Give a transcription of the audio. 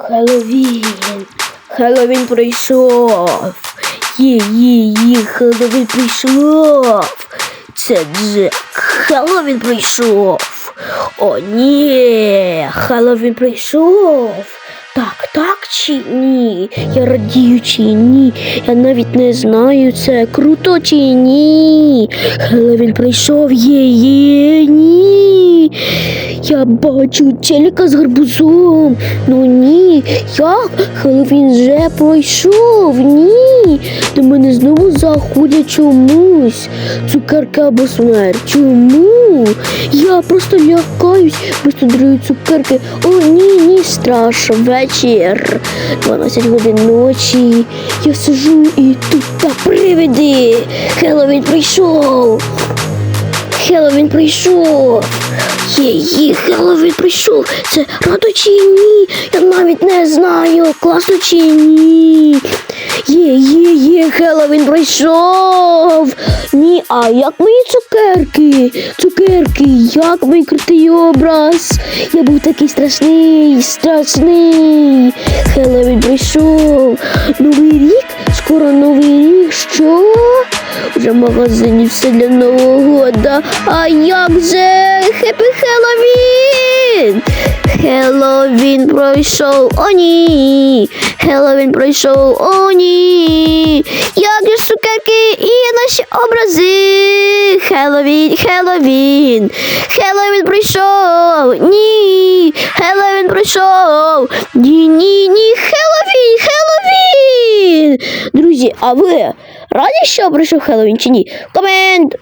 Хеллоуін. Хеллоуін прийшов. Є, є, є, Хеллоуін прийшов. Це Джек. Хеллоуін прийшов. О, ні. Хеллоуін прийшов. Так, так чи ні? Я радію чи ні? Я навіть не знаю, це круто чи ні. Хеллоуін прийшов, є, є. Я бачу челіка з гарбузом. Ну ні, як? Хеллоуін вже пройшов. Ні. До мене знову заходять чомусь. Цукерка або смерть. Чому? Я просто лякаюсь, просто дарую цукерки. О, ні, ні, страшно. Вечір. 12 годин ночі. Я сижу і тут та привиди. Хеллоуін прийшов. Хеллоуін прийшов. Є, є, Хеллоуін прийшов. Це радо чи ні? Я навіть не знаю, класно чи ні. Є, є, є, Хеллоуін прийшов. Ні, а як мої цукерки? Цукерки, як мій крутий образ? Я був такий страшний, страшний. Хеллоуін прийшов. Новий рік? Скоро новий рік. Що? Вже в магазині все для Нового года. А як же? Хеппі Хеллоуін! Хеллоуін пройшов, о ні! Хеллоуін пройшов, о ні! Як же цукерки і наші образи! Хеллоуін, Хеллоуін! Хеллоуін пройшов! Ні! Хеллоуін пройшов! Ні, ні, ні! Хеллоуін! Хеллоуін! Друзі, а ви раді, що прийшов Хеллоуін чи ні? Комент!